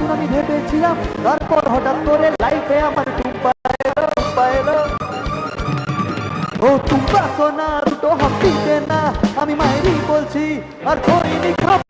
আপন আমি ভেবেছিলাম, তারপর হঠাৎ করে লাইফে আমার ও টুম্পা সোনা, দুটো হাফ না আমি মায়েরই বলছি, আর করিনি খাপ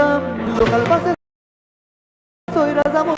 দাম লোকাল বাসে সৈরা যাব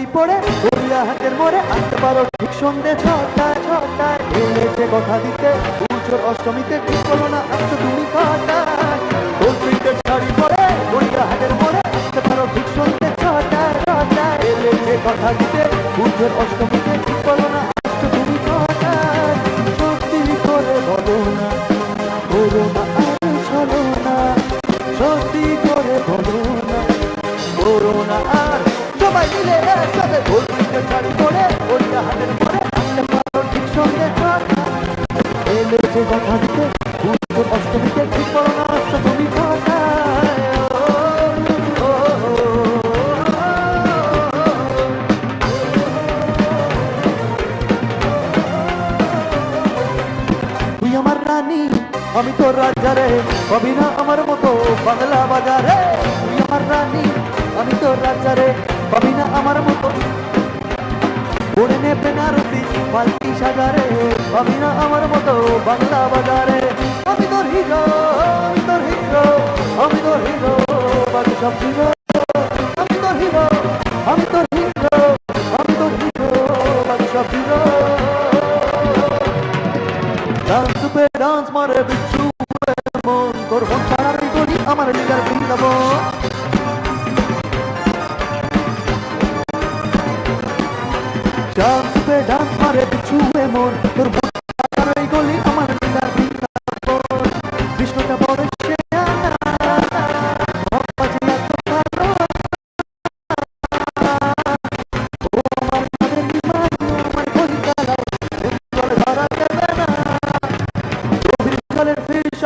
শাড়ি পরে গড়িয়া হাতের মোড়ে আসতে পারো ঠিক সন্ধে ছটা ছটা ঢেউলেছে কথা দিতে পুজোর অষ্টমীতে ঠিক করো না আসতে তুমি শাড়ি পরে হাতের মোড়ে আসতে পারো ঠিক সন্ধে ছটায় কথা দিতে পুজোর অষ্টমী বাজারে কবি না আমার মতো বাংলা বাজারে। তুই আমার রানী, আমি তো রাজারে কবি না আমার মতো। পড়ে বেনারসি বালতি সাজারে কবি না আমার মতো বাংলা বাজারে। আমি তোর হিরো আমি তোর হিরো আমি তোর হিরো বাকি সব হিরো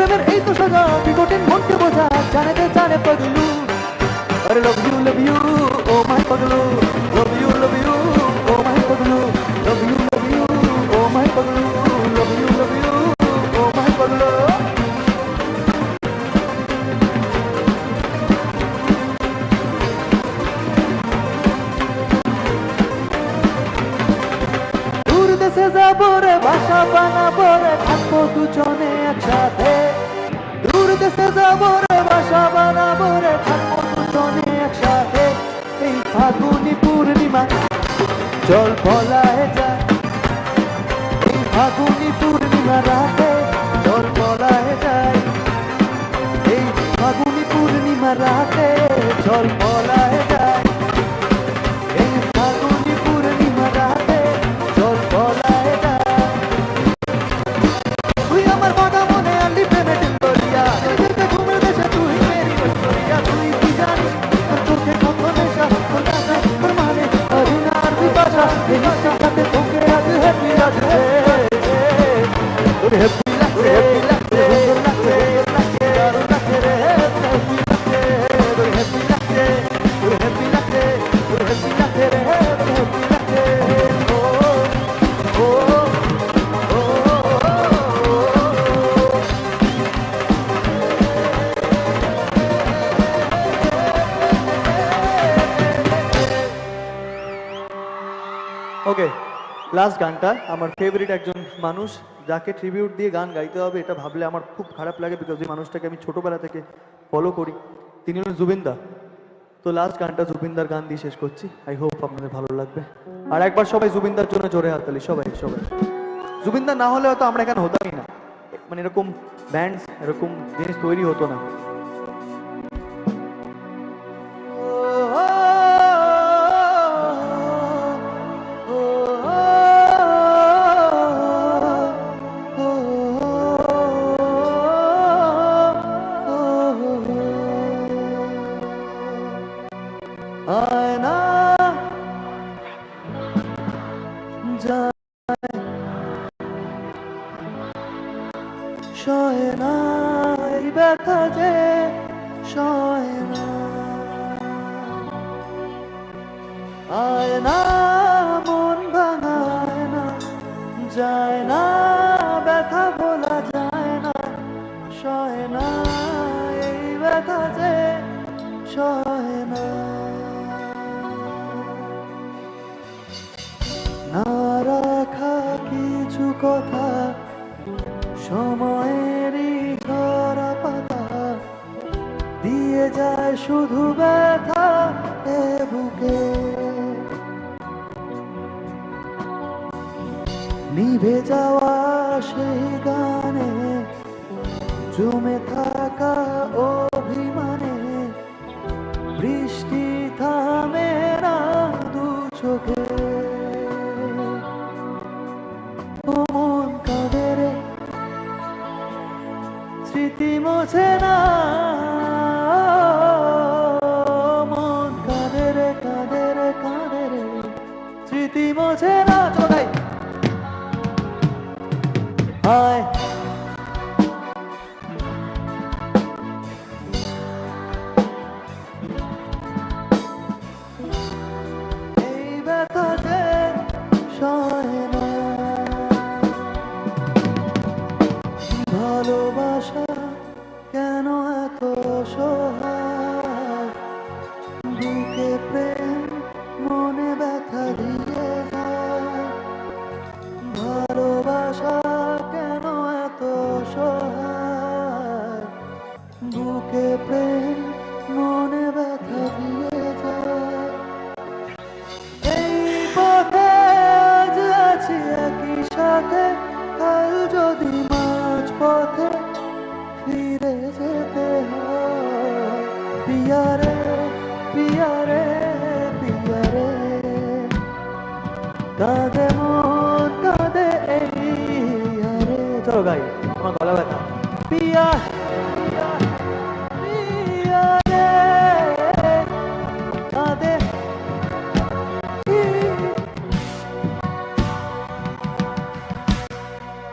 প্রেমের এই তো সাজা বিকটিন মনকে বোঝা জানে তে জানে পাগলু। আরে love you love you oh my Paglu. Love you love you oh my Paglu. Love you love you oh my Paglu. Love you love you oh my Paglu. দূর দেশে যাব রে, বাসা বানাবো রে, থাকব দুজনে একসাথে। রে বাসা বানাবো রে থাকব দুজনে একসাথে। এই ফাগুনি পূর্ণিমা, জল ফলায় যা এই ফাগুনি পূর্ণিমা রাতে জল ফলায় যায়। এই ফাগুনি পূর্ণিমা রাতে জল লাস্ট গানটা, আমার ফেভারিট একজন মানুষ, যাকে ট্রিবিউট দিয়ে গান গাইতে হবে, এটা ভাবলে আমার খুব খারাপ লাগে বিকজ এই মানুষটাকে আমি ছোটবেলা থেকে ফলো করি। তিনি হলেন জুবিনদা। তো লাস্ট গানটা জুবিনদার গান দিয়ে শেষ করছি। আই হোপ আপনাদের ভালো লাগবে। আর একবার সবাই জুবিনদার জন্য জোরে হাততালি, সবাই সবাই। জুবিনদার না হলে হয়তো আমরা এখানে হতামই না। মানে এরকম ব্যান্ডস এরকম জিনিস তৈরি হতো না। না ব্যথা যে সয় না। আয়না মন ভাঙায় না, যায় না, ব্যথা বলা যায় না, সয় না, এই ব্যথা যে সয় না। না রাখা কিছু কথা সময়েরই দিয়ে যায় শুধু ব্যথা এ বুকে। নিভে যাওয়া সেই গানে, জমে থাকা অভিমানে, বৃষ্টি থামে না দু চোখে।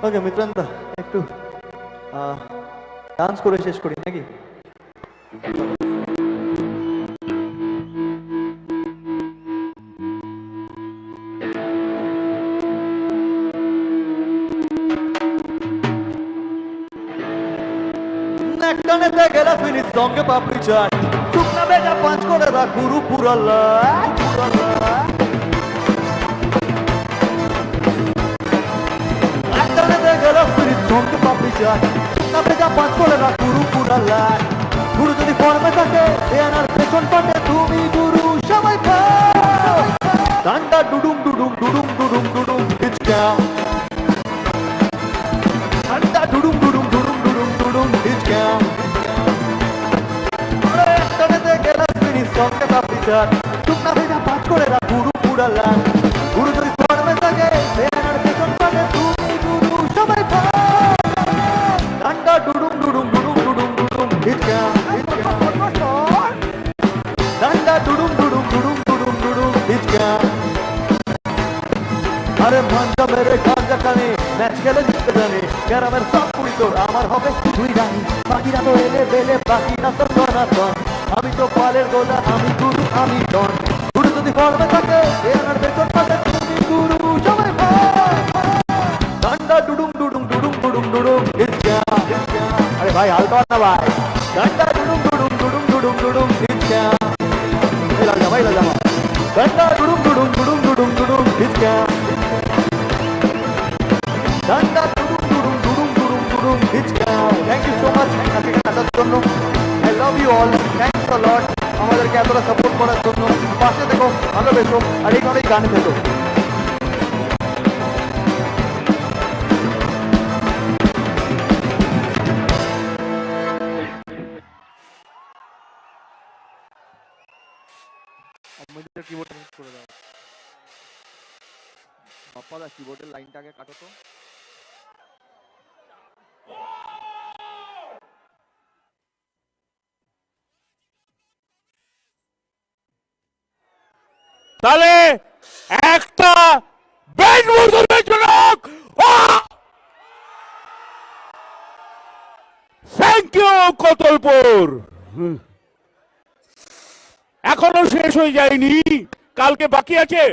ওকে মিত্রান্দা একটু ডান্স করে শেষ করি নাকি একটানেতে গেলা ফিনিশ সঙ্গে পাপড়ি চাট শুকনা বেটা পাঁচ করে রাখ গুরু পুরাল্লা পাঁচ করে রাখ গুরু পুরাল্লা গুরু যদি ফর্মে থাকে সে আনার পেছন পাটে তুমি গুরু সবাই ডান্ডা ডুডুম ডুডুম ডুডুম ডুডুম ডুডুম ডাউন ডান্ডা ডুডুম পাঁচ করে রাখ গুরু পুরাল্লা গুরু যদি আমাদেরকে এতটা সাপোর্ট করার জন্য পাশে থেকো ভালোবেসো আর অনেক গানে থেকো বাপ্পাদা কিবোর্ডের লাইনটাকে কাটো তো। তাহলে একটা ব্যান্ড মুসলমান জনক থ্যাংক ইউ কতলপুর। এখনও শেষ হয়ে যায়নি। কালকে বাকি আছে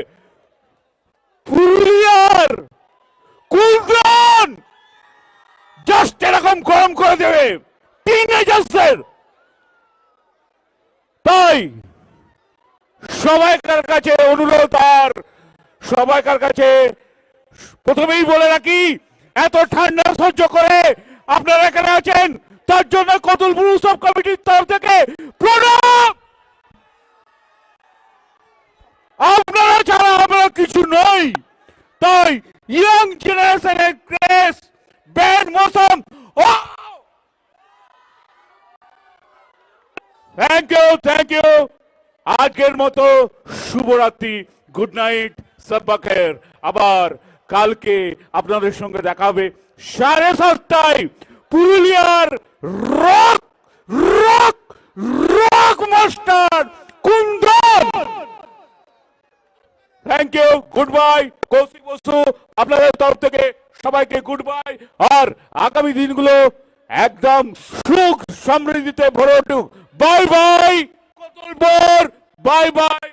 পুরুলিয়ার কুলদ্রান জাস্ট এরকম গরম করে দেবে। টিনেজার্সের তাই সবাইকার কাছে অনুরোধ আর সবাইকার কাছে প্রথমেই বলে রাখি, এত ঠান্ডা সহ্য করে আপনারা এখানে আছেন, তার জন্য কতুলপুর উৎসব কমিটির তরফ থেকে প্রণাম! আপনারা ছাড়া আমরা কিছু নই। তাই ইয়াং জেনারেশনের ক্রেস ব্যান্ড মৌসুম থ্যাংক ইউ থ্যাংক ইউ আজকের মতো শুভরাত্রি গুড নাইট সব্বাখের আবার কালকে আপনাদের সঙ্গে দেখা হবে সাড়ে সাতটায় পুরুলিয়ার rock rock rock master Kundan. Thank you good bye Koushik Basu আপনাদের তরফ থেকে সবাইকে গুড বাই আর আগামী দিনগুলো একদম সুখ সমৃদ্ধিতে ভরে উঠুক। Bye bye bye bye